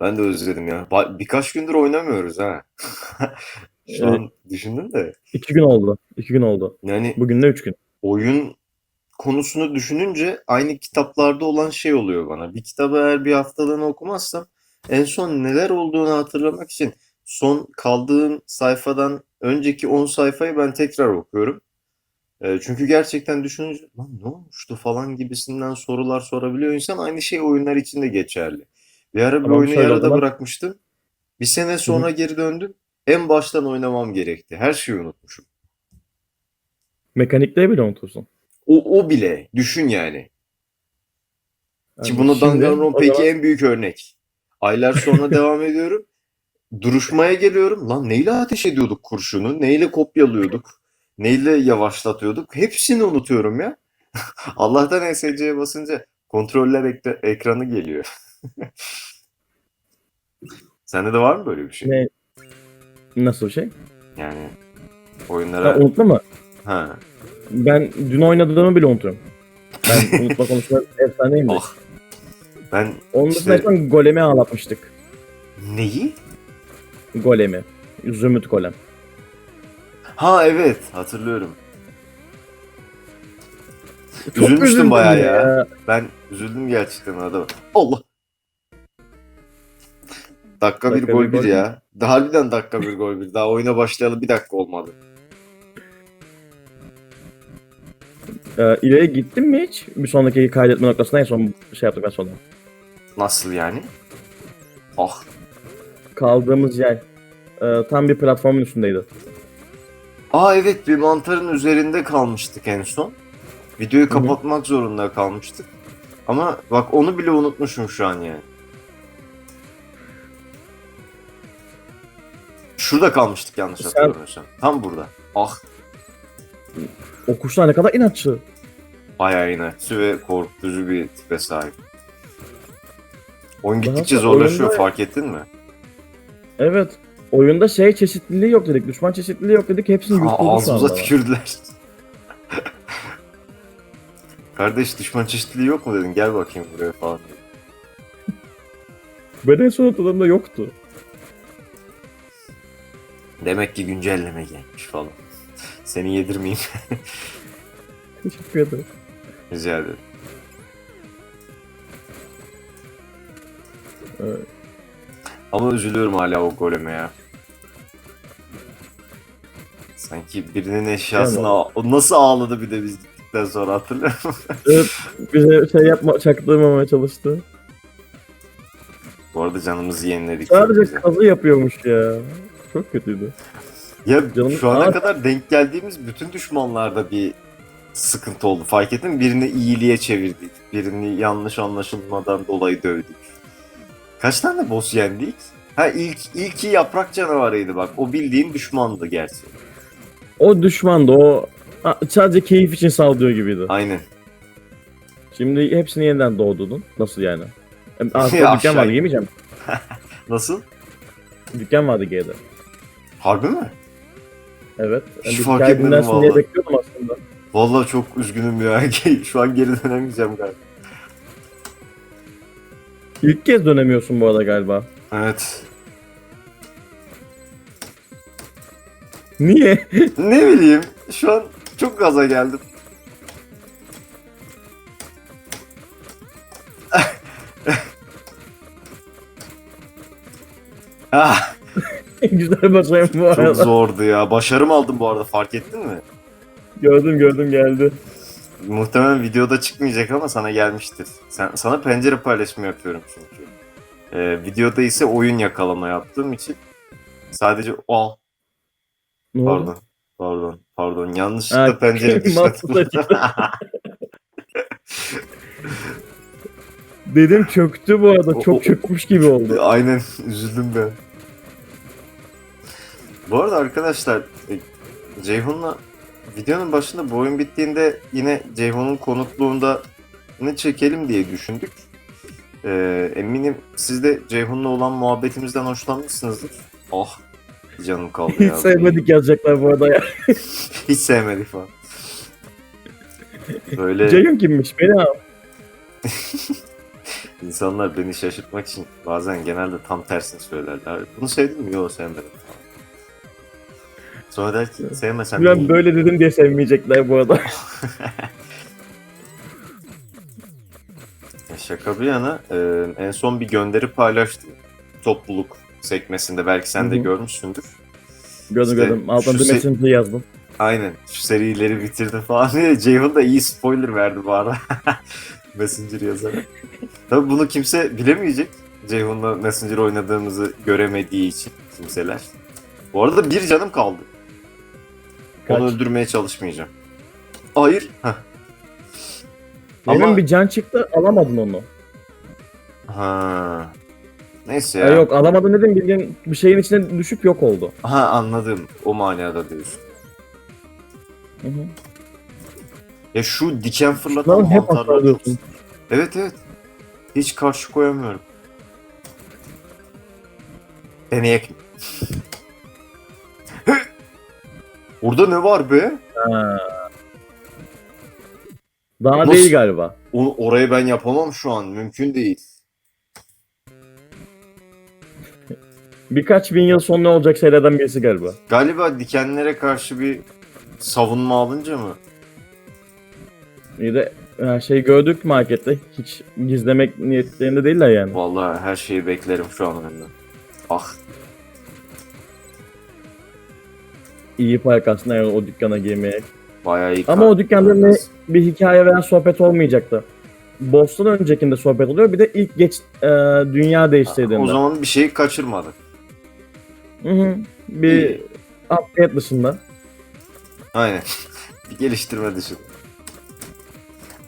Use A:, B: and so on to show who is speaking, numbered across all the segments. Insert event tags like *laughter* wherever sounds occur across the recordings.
A: Ben de özledim ya. Ba- birkaç gündür oynamıyoruz ha. *laughs* Şu an düşündüm de.
B: İki gün oldu. İki gün oldu.
A: Yani
B: Bugün de üç gün.
A: oyun konusunu düşününce aynı kitaplarda olan şey oluyor bana. Bir kitabı eğer bir haftalığına okumazsam en son neler olduğunu hatırlamak için son kaldığım sayfadan önceki 10 sayfayı ben tekrar okuyorum. E, çünkü gerçekten düşününce lan ne olmuştu falan gibisinden sorular sorabiliyor insan. Aynı şey oyunlar için de geçerli. Bir ara bir
B: Tamam,
A: oyunu
B: şöyle o
A: yarıda
B: zaman.
A: bırakmıştım. Bir sene sonra geri döndüm. En baştan oynamam gerekti. Her şeyi unutmuşum.
B: Mekanikleri bile unutursun.
A: O, o bile düşün yani. Ki
B: Yani
A: buna
B: şimdi o zaman-
A: en büyük örnek. Aylar sonra *laughs* devam ediyorum. Duruşmaya geliyorum. Lan neyle ateş ediyorduk kurşunu? Neyle kopyalıyorduk? Neyle yavaşlatıyorduk? Hepsini unutuyorum ya. *laughs* Allah'tan ESC'ye basınca kontroller ekra- ekranı geliyor. *laughs* Sende de var mı böyle bir şey?
B: Ne? Nasıl şey?
A: Yani
B: Ha,
A: oyunlara...
B: unutma mı?
A: Ha.
B: Ben dün oynadığımı bile unutuyorum. Ben *laughs* unutma konusunda efsaneyim de.
A: Ah. Ben
B: Onun dışında
A: işte-
B: son golemi ağlatmıştık.
A: neyi?
B: Golemi. Zümrüt golem.
A: Ha evet hatırlıyorum.
B: Çok
A: Üzülmüştüm bayağı ya. Ben üzüldüm gerçekten arada. Allah. Dakika bir
B: Dakika
A: gol
B: bir
A: bir ya. Daha harbiden dakika bir gol bir. Daha oyuna başlayalı bir dakika olmadı.
B: Ee, ileri gittin mi hiç? Bir sonraki kaydetme noktasına en son şey yaptık ben sonra.
A: Nasıl yani? Ah.
B: Kaldığımız yer e, tam bir platformun üstündeydi.
A: Aa evet bir mantarın üzerinde kalmıştık en son. Videoyu kapatmak zorunda kalmıştık. Ama bak onu bile unutmuşum şu an yani. Şurada kalmıştık yanlış
B: Sen-
A: hatırlamıyorsam. Tam burada. Ah.
B: O kuşlar ne kadar inatçı.
A: Bayağı inatçı ve korkutucu bir tipe sahip. Oyun
B: Daha
A: gittikçe zorlaşıyor
B: oyunda-
A: fark ettin mi?
B: Evet. Oyunda şey çeşitliliği yok dedik. Düşman çeşitliliği yok dedik. Hepsini
A: Aa,
B: yutturdu şu
A: ağzımıza tükürdüler. Kardeş düşman çeşitliliği yok mu dedin gel bakayım buraya falan.
B: Ben en son hatırladığımda yoktu.
A: Demek ki güncelleme gelmiş falan. Seni yedirmeyeyim. *laughs*
B: Teşekkür ederim.
A: Rica ederim.
B: Evet.
A: Ama üzülüyorum hala o goleme ya. Sanki birinin eşyasını
B: Tamam.
A: ağ- o nasıl ağladı bir de biz gittikten sonra hatırlıyor musun? *laughs*
B: Evet, bize şey yapma, çaktırmamaya çalıştı.
A: Bu arada canımızı yeniledik.
B: Sadece kazı yapıyormuş ya. Çok kötüydü.
A: Ya
B: Canım-
A: şu ana
B: Aa.
A: kadar denk geldiğimiz bütün düşmanlarda bir sıkıntı oldu. Fark ettin mi? Birini iyiliğe çevirdik. Birini yanlış anlaşılmadan dolayı dövdük. Kaç tane boss yendik? Ha ilk ilki yaprak canavarıydı bak. O bildiğin düşmandı gerçi.
B: O düşmandı o sadece keyif için saldırıyor gibiydi.
A: Aynen.
B: Şimdi hepsini yeniden doğdurdun. Nasıl yani? Aslında *laughs* dükkan vardı yemeyeceğim. *laughs*
A: Nasıl?
B: Dükkan vardı geride.
A: Harbi mi?
B: Evet.
A: Hiç
B: Yani bir
A: fark etmedim
B: dinlersin diye bekliyordum aslında.
A: Vallahi çok üzgünüm ya. *laughs* Şu an geri dönemeyeceğim galiba.
B: İlk kez dönemiyorsun bu arada galiba.
A: Evet.
B: Niye? *laughs*
A: Ne bileyim. Şu an çok gaza geldim. *laughs* ah, *laughs*
B: Güzel başlayım bu
A: çok
B: arada.
A: zordu ya. Başarım aldım bu arada fark ettin mi?
B: Gördüm gördüm geldi.
A: Muhtemelen videoda çıkmayacak ama sana gelmiştir. Sen, sana pencere paylaşımı yapıyorum çünkü. Ee, videoda ise oyun yakalama yaptığım için sadece o
B: Ne oldu?
A: pardon pardon pardon yanlışlıkla
B: Ha,
A: pencere *laughs* dışına *laughs*
B: Dedim çöktü bu arada.
A: O- o-
B: Çok çökmüş gibi oldu.
A: Aynen üzüldüm ben. Bu arada arkadaşlar e, Ceyhun'la videonun başında bu oyun bittiğinde yine Ceyhun'un konukluğunda ne çekelim diye düşündük. Ee, eminim siz de Ceyhun'la olan muhabbetimizden hoşlanmışsınızdır. Oh canım kaldı
B: Hiç
A: ya.
B: sevmedik yazacaklar bu arada ya. *laughs*
A: Hiç sevmedik falan. Böyle
B: Ceyhun kimmiş? Beni al. *laughs*
A: İnsanlar beni şaşırtmak için bazen genelde tam tersini söylerler. Bunu sevdin mi? Yok sevmedim. Tamam. Sonra sevmesen
B: Ben böyle dedim diye sevmeyecekler bu arada.
A: Ya *laughs* *laughs* Şaka bir yana e, en son bir gönderi paylaştım. Topluluk sekmesinde belki sen de
B: Hı hı.
A: görmüşsündür.
B: gördüm
A: İşte
B: gördüm. Altına
A: şu
B: bir
A: se-
B: mesajı yazdım.
A: Aynen şu serileri bitirdi falan diye *laughs* Ceyhun da iyi spoiler verdi bu arada. Messenger yazarak. Tabii bunu kimse bilemeyecek. Ceyhun'la Messenger oynadığımızı göremediği için kimseler. Bu arada bir canım kaldı.
B: Kaç?
A: Onu öldürmeye çalışmayacağım. Hayır. Heh.
B: Benim
A: Ama-
B: bir can çıktı alamadın onu.
A: Ha. Neyse
B: Ya.
A: ya.
B: yok alamadın dedim bildiğin bir şeyin içine düşüp yok oldu.
A: Ha anladım. O manada diyorsun.
B: Hı hı.
A: Ya şu diken fırlatan
B: Lan hep
A: mantarlar. Evet evet. Hiç karşı koyamıyorum. Deneyek mi? Burada ne var be?
B: Ha. Daha
A: Nasıl?
B: değil galiba.
A: O, orayı ben yapamam şu an. Mümkün değil.
B: Birkaç bin yıl sonra ne olacak şeylerden birisi galiba.
A: Galiba dikenlere karşı bir savunma alınca mı?
B: İyi de her şeyi gördük markette. Hiç gizlemek niyetlerinde değiller yani.
A: Vallahi her şeyi beklerim şu an önümden. Ah
B: İyi para aslında yani o dükkana girmeye.
A: bayağı iyi.
B: Ama o dükkanda ne bir hikaye veya sohbet olmayacaktı. Boss'tan öncekinde sohbet oluyor. Bir de ilk geç e, dünya değiştirdiğinde.
A: O zaman bir şeyi kaçırmadık.
B: Hı hı. Bir
A: İyi.
B: update dışında.
A: Aynen. *laughs* bir geliştirme dışında.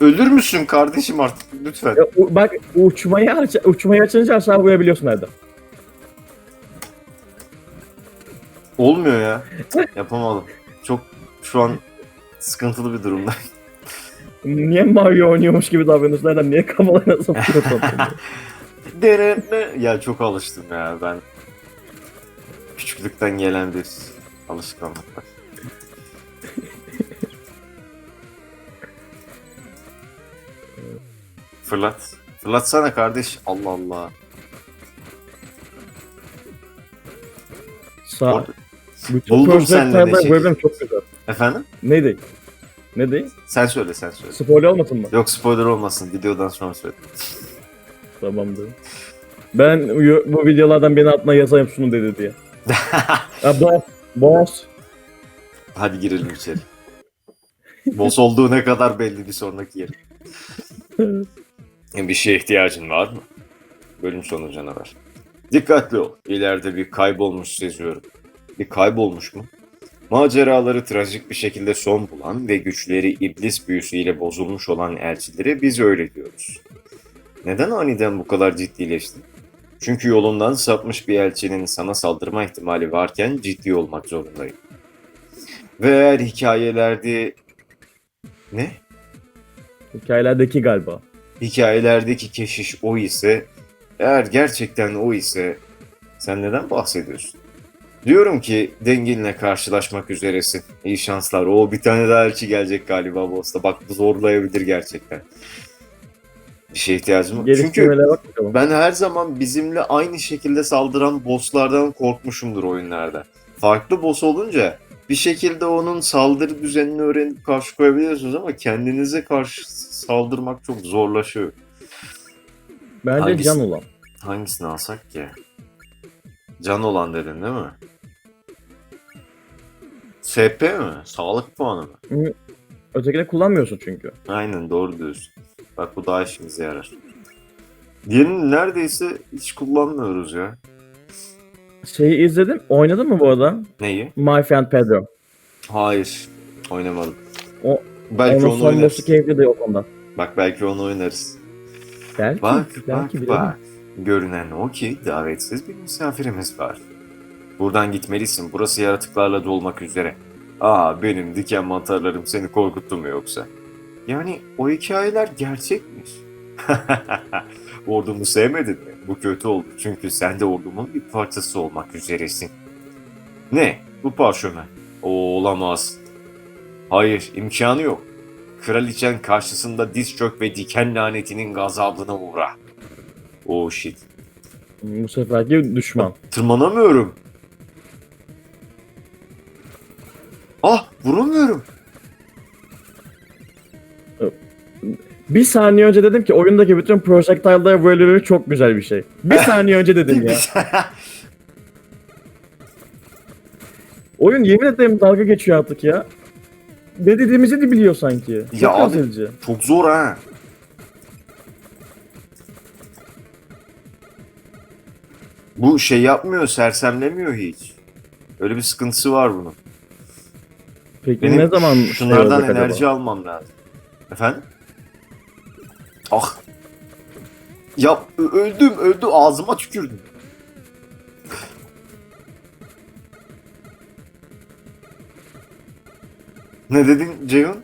A: Ölür müsün kardeşim artık lütfen.
B: E, u- bak uçmayı, aç, uçmayı açınca aşağı vurabiliyorsun nerede.
A: Olmuyor ya. *laughs* Yapamadım. Çok şu an sıkıntılı bir durumda.
B: Niye Mario oynuyormuş gibi davranıyorsun? Nereden? Niye kafalarına sokuyorsun? *laughs*
A: ya çok alıştım ya ben. Küçüklükten gelen bir alışkanlık var. Fırlat. Fırlatsana kardeş. Allah Allah.
B: Sağ.
A: Orada-
B: Bütün
A: Buldum
B: project
A: seninle
B: taraflar
A: neşeli.
B: bölüm çok güzel.
A: Efendim?
B: Neydi? Ne değil?
A: Sen söyle sen söyle.
B: Spoiler olmasın mı?
A: Yok spoiler olmasın. Videodan sonra söyle.
B: Tamamdır. Ben bu videolardan birinin altına yazayım şunu dedi diye. *laughs* Ya boss. Boss.
A: Hadi girelim içeri. Boss olduğu ne kadar belli bir sonraki yer. Bir şeye ihtiyacın var mı? Bölüm sonu canavar. Dikkatli ol. İleride bir kaybolmuş seziyorum. Bir kaybolmuş mu? Maceraları trajik bir şekilde son bulan ve güçleri iblis büyüsüyle bozulmuş olan elçilere biz öyle diyoruz. Neden aniden bu kadar ciddileştin? Çünkü yolundan sapmış bir elçinin sana saldırma ihtimali varken ciddi olmak zorundayım. Ve eğer hikayelerde... Ne?
B: Hikayelerdeki galiba.
A: hikayelerdeki keşiş o ise, eğer gerçekten o ise sen neden bahsediyorsun? Diyorum ki dengelinle karşılaşmak üzeresin. İyi şanslar. O bir tane daha elçi gelecek galiba boss'ta. Bak bu zorlayabilir gerçekten. Bir şeye ihtiyacım var. Çünkü ben her zaman bizimle aynı şekilde saldıran bosslardan korkmuşumdur oyunlarda. Farklı boss olunca bir şekilde onun saldırı düzenini öğrenip karşı koyabiliyorsunuz ama kendinize karşı saldırmak çok zorlaşıyor.
B: Bence
A: hangisi?
B: can olan.
A: Hangisini alsak ki? Can olan dedin değil mi? SP mi? Sağlık puanı mı?
B: Ötekini kullanmıyorsun çünkü.
A: Aynen doğru diyorsun. Bak bu daha işimize yarar. Diğerini neredeyse hiç kullanmıyoruz ya.
B: Şeyi izledim. Oynadın mı bu arada?
A: Neyi?
B: My Friend Pedro.
A: Hayır. Oynamadım.
B: O-
A: belki
B: Onun
A: onu oynarız.
B: keyifli de yok ondan.
A: Bak belki onu oynarız.
B: Belki.
A: Bak
B: belki
A: bak
B: bilemem.
A: bak. Görünen o ki davetsiz bir misafirimiz var. Buradan gitmelisin. Burası yaratıklarla dolmak üzere. Aa benim diken mantarlarım seni korkuttu mu yoksa? Yani o hikayeler gerçekmiş. *laughs* Ordumu sevmedin mi? Bu kötü oldu. Çünkü sen de ordumun bir parçası olmak üzeresin. Ne? Bu parşömen. O olamaz. Hayır, imkanı yok. Kraliçen karşısında diz çök ve diken lanetinin gazabına uğra. Oh shit.
B: Bu seferki düşman.
A: Tırmanamıyorum. Ah vuramıyorum.
B: Bir saniye önce dedim ki oyundaki bütün projectile'lar böyle çok güzel bir şey. Bir *laughs* saniye önce dedim ya. *laughs* Oyun yemin ederim dalga geçiyor artık ya. Ne dediğimizi de biliyor sanki. Çok
A: Ya abi-
B: üzücü.
A: Çok zor ha. Bu şey yapmıyor, sersemlemiyor hiç. Öyle bir sıkıntısı var bunun.
B: Peki
A: Benim
B: ne zaman
A: şunlardan enerji
B: acaba?
A: almam lazım. Efendim? Ah. Ya öldüm, öldü ağzıma tükürdüm. ne dedin Ceyhun?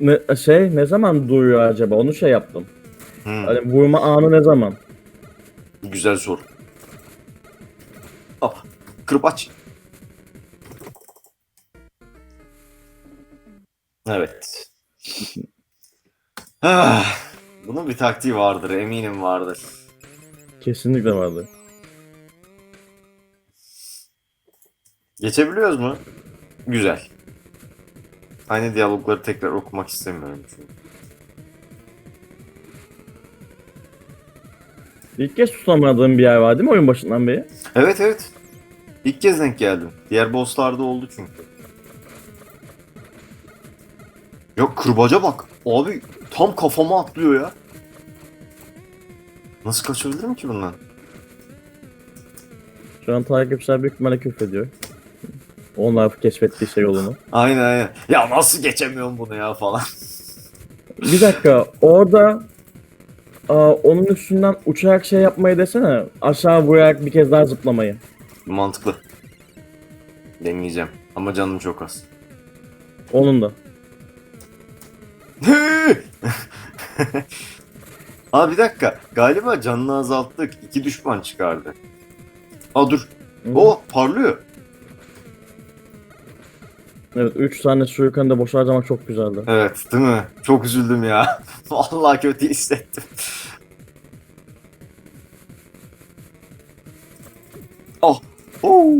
B: Ne, şey ne zaman duyuyor acaba? Onu şey yaptım.
A: Hmm,
B: Hani vurma anı ne zaman?
A: Güzel soru. Ah, kırbaç. Evet. *laughs* Ah, bunun bir taktiği vardır, eminim vardır.
B: Kesinlikle vardı.
A: Geçebiliyoruz mu? Güzel. Aynı diyalogları tekrar okumak istemiyorum çünkü.
B: İlk kez tutamadığım bir yer var değil mi oyun başından beri?
A: Evet evet. İlk kez denk geldim. Diğer bosslarda oldu çünkü. Ya kırbaca bak. Abi tam kafama atlıyor ya. Nasıl kaçabilirim ki bundan?
B: Şu an takipçiler büyük ihtimalle küfrediyor. Onlar keşfettiği şey yolunu.
A: Aynen aynen. Ya nasıl geçemiyorum bunu ya falan.
B: Bir dakika orada aa, onun üstünden uçarak şey yapmayı desene. Aşağı vurarak bir kez daha zıplamayı.
A: Mantıklı. Deneyeceğim. Ama canım çok az.
B: Onun da.
A: Aa bir dakika. Galiba canını azalttık. İki düşman çıkardı. Aa dur. O parlıyor.
B: Evet 3 tane Shuriken'i de boş harcamak çok güzeldi.
A: Evet değil mi? Çok üzüldüm ya. *laughs* Vallahi kötü hissettim. Oh. Oh.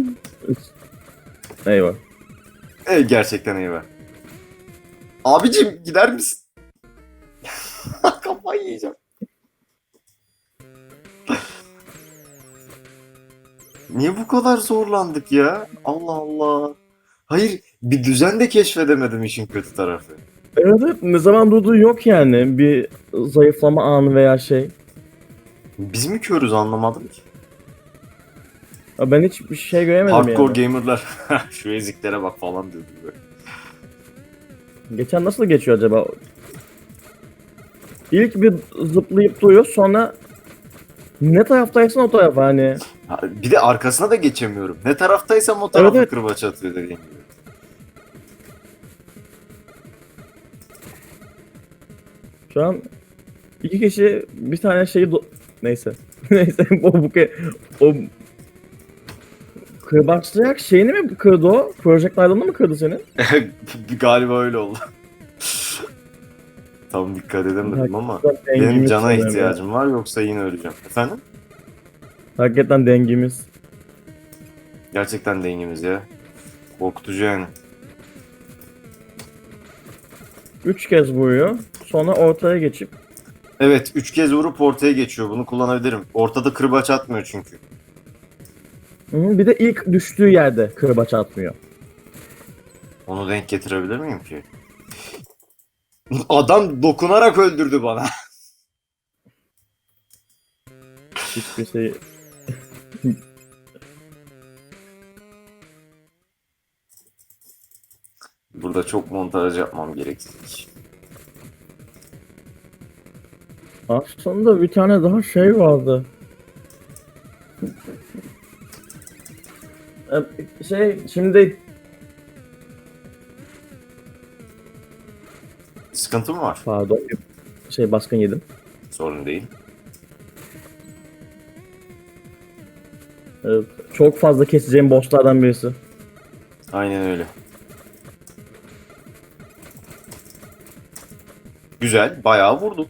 B: Eyvah.
A: Evet, gerçekten be. Abicim gider misin? *laughs* Kafayı yiyeceğim. Niye bu kadar zorlandık ya? Allah Allah. Hayır, bir düzen de keşfedemedim işin kötü tarafı.
B: Evet evet ne zaman durduğu yok yani. Bir zayıflama anı veya şey.
A: Biz mi körüz anlamadım ki.
B: Ya Ben hiç bir şey göremedim
A: Hardcore
B: yani.
A: gamerlar *laughs* şu eziklere bak falan diyordu böyle.
B: Geçen nasıl geçiyor acaba? İlk bir zıplayıp duruyor sonra ne taraftaysan o tarafa hani.
A: Ha, Bir de arkasına da geçemiyorum. Ne taraftaysam o tarafa
B: Evet.
A: kırbaç atıyor dediğim gibi.
B: Şu an iki kişi bir tane şeyi do- neyse. *laughs* neyse o bu ke- o kırbaçlayak şeyini mi kırdı o? Projectile'ını mı kırdı senin? *laughs*
A: Galiba öyle oldu. Tam dikkat edemedim ama benim
B: Dengimiz
A: cana
B: sanırım
A: ihtiyacım var yoksa yine öleceğim. Efendim?
B: Hakikaten dengimiz.
A: Gerçekten dengimiz ya. Korkutucu yani.
B: Üç kez vuruyor. Sonra ortaya geçip
A: Evet, üç kez vurup ortaya geçiyor. Bunu kullanabilirim. Ortada kırbaç atmıyor çünkü.
B: Hı, bir de ilk düştüğü yerde kırbaç atmıyor.
A: Onu denk getirebilir miyim ki? Adam dokunarak öldürdü bana. *laughs*
B: Hiçbir şey
A: Burada çok montaj yapmam gerekecek.
B: Aslında bir tane daha şey vardı. Ee, Şey şimdi
A: Sıkıntı mı var?
B: pardon şey baskın yedim.
A: Sorun değil.
B: Evet, çok fazla keseceğim bosslardan birisi.
A: Aynen öyle. Güzel, bayağı vurduk.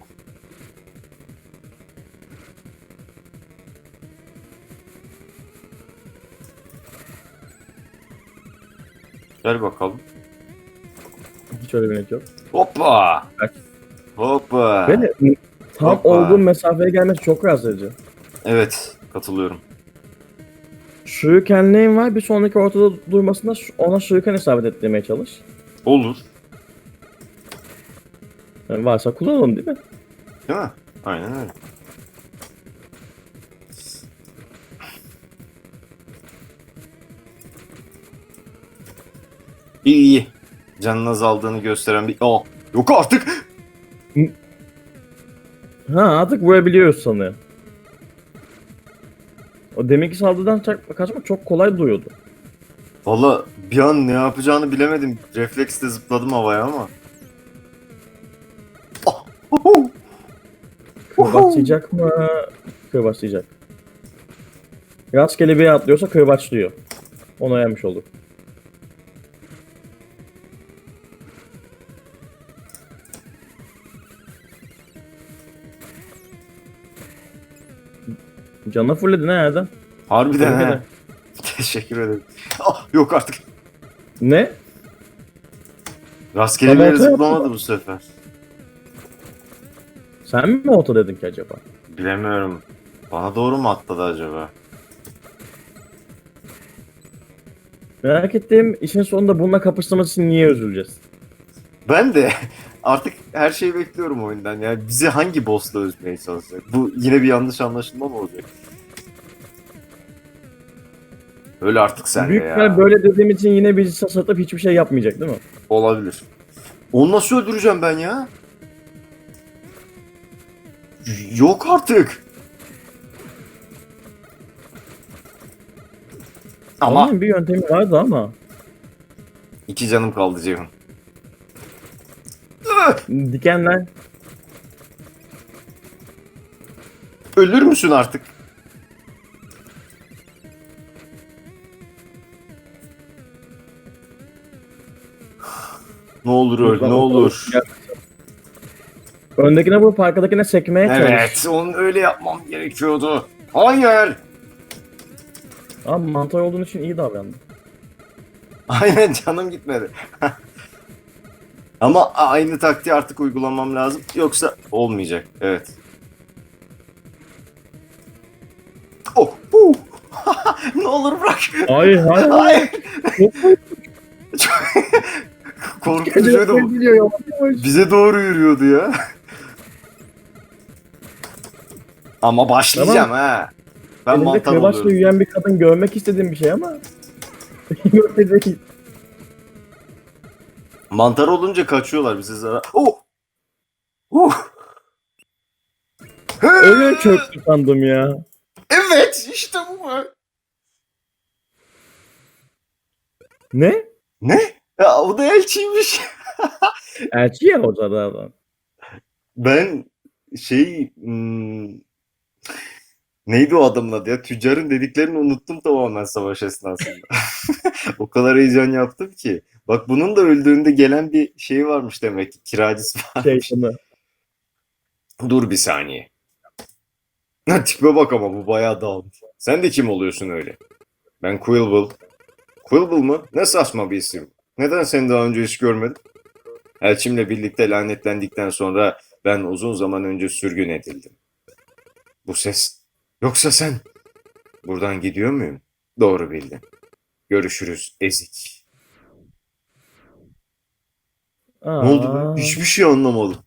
A: Gel bakalım.
B: Hiç öyle bir net yok.
A: Hoppa.
B: Kaç.
A: Hoppa.
B: Ve tam
A: Hoppa.
B: olduğum mesafeye gelmesi çok rahatsız edici.
A: Evet katılıyorum.
B: Shuriken'liğin var. Bir sonraki ortada durmasında ona Shuriken isabet ettirmeye çalış.
A: Olur.
B: Yani varsa kullanalım değil mi?
A: Değil mi? Aynen öyle. İyi iyi. Canın azaldığını gösteren bir... Aa, yok artık.
B: Ha artık vurabiliyoruz sanırım. O deminki saldırıdan çak- kaçmak çok kolay duyuyordu.
A: Valla bir an ne yapacağını bilemedim. Refleksle zıpladım havaya ama. Ah, uhu.
B: Kırbaçlayacak mı? Kırbaçlayacak. Rastgele bir atlıyorsa kırbaçlıyor. Onu öğrenmiş olduk. Canına fulledin ha Erdem.
A: Harbiden he.
B: ederim. *laughs*
A: Teşekkür ederim. Ah, yok artık.
B: Ne?
A: Rastgele bir
B: Tamam,
A: yere
B: tamam.
A: zıplamadı bu sefer.
B: Sen mi oto dedin ki acaba?
A: Bilemiyorum. Bana doğru mu atladı acaba?
B: Merak ettiğim işin sonunda bununla kapıştırması için niye üzüleceğiz?
A: Ben de artık her şeyi bekliyorum oyundan. Yani bizi hangi boss'la üzmeye çalışacak? Bu yine bir yanlış anlaşılma mı olacak? Öyle artık sen
B: Büyük
A: ya.
B: ihtimal böyle dediğim için yine bizi sasatıp hiçbir şey yapmayacak değil mi?
A: Olabilir. Onu nasıl öldüreceğim ben ya? Yok artık. Ama
B: Onun bir yöntemi vardı ama.
A: iki canım kaldı Ceyhun.
B: Dikenler
A: Ölür müsün artık? Ne olur öl, ne olur.
B: Öndekine vurup arkadakine sekmeye çalış.
A: Evet, onu öyle yapmam gerekiyordu. Hayır.
B: Abi mantar olduğun için iyi davrandı.
A: Aynen canım gitmedi. *laughs* Ama aynı taktiği artık uygulamam lazım. Yoksa olmayacak. Evet. Oh, uh. *laughs* ne olur bırak.
B: Hayır hayır. *laughs*
A: Hayır. *laughs* Korkutucuydu. Bize doğru yürüyordu ya. Ama başlayacağım ha. Ben
B: Elinde
A: mantar oluyorum.
B: yürüyen bir kadın görmek istediğim bir şey ama. Değil.
A: Mantar olunca kaçıyorlar bize zarar. Oh! Uh!
B: Öyle çöktü sandım ya.
A: Evet işte bu.
B: Ne?
A: Ne? Ya o da elçiymiş.
B: Elçi ya o da adam.
A: Ben şey hmm, neydi o adamın adı ya? Tüccarın dediklerini unuttum tamamen savaş esnasında. *laughs* o kadar heyecan yaptım ki. Bak bunun da öldüğünde gelen bir şey varmış demek ki. Kiracısı *laughs* var.
B: Şey.
A: Dur bir saniye. Ha, tipe bak ama bu bayağı dağılmış. Sen de kim oluyorsun öyle? Ben Quilble. Quilble mı? Ne saçma bir isim. Neden seni daha önce hiç görmedim? Elçimle birlikte lanetlendikten sonra ben uzun zaman önce sürgün edildim. Bu ses. Yoksa sen. Buradan gidiyor muyum? Doğru bildin. Görüşürüz ezik.
B: Aa,
A: Ne oldu be? Hiçbir şey anlamadım.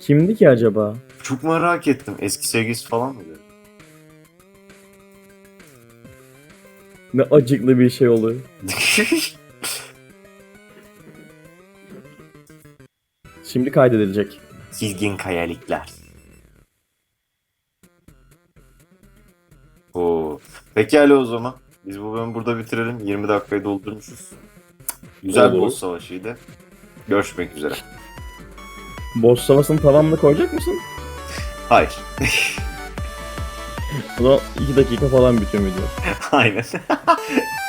B: Kimdi ki acaba?
A: Çok merak ettim. Eski sevgilisi falan mıydı?
B: Ne acıklı bir şey oluyor. *laughs* Şimdi kaydedilecek.
A: Çizgin kayalikler. Oo. Pekala o zaman. Biz bu bölümü burada bitirelim. 20 dakikayı doldurmuşuz. Güzel
B: Olur.
A: boss savaşıydı. Görüşmek üzere.
B: Boss savaşının tamamını koyacak mısın?
A: Hayır.
B: O zaman 2 dakika falan bitiyor video. *laughs*
A: Aynen. *laughs*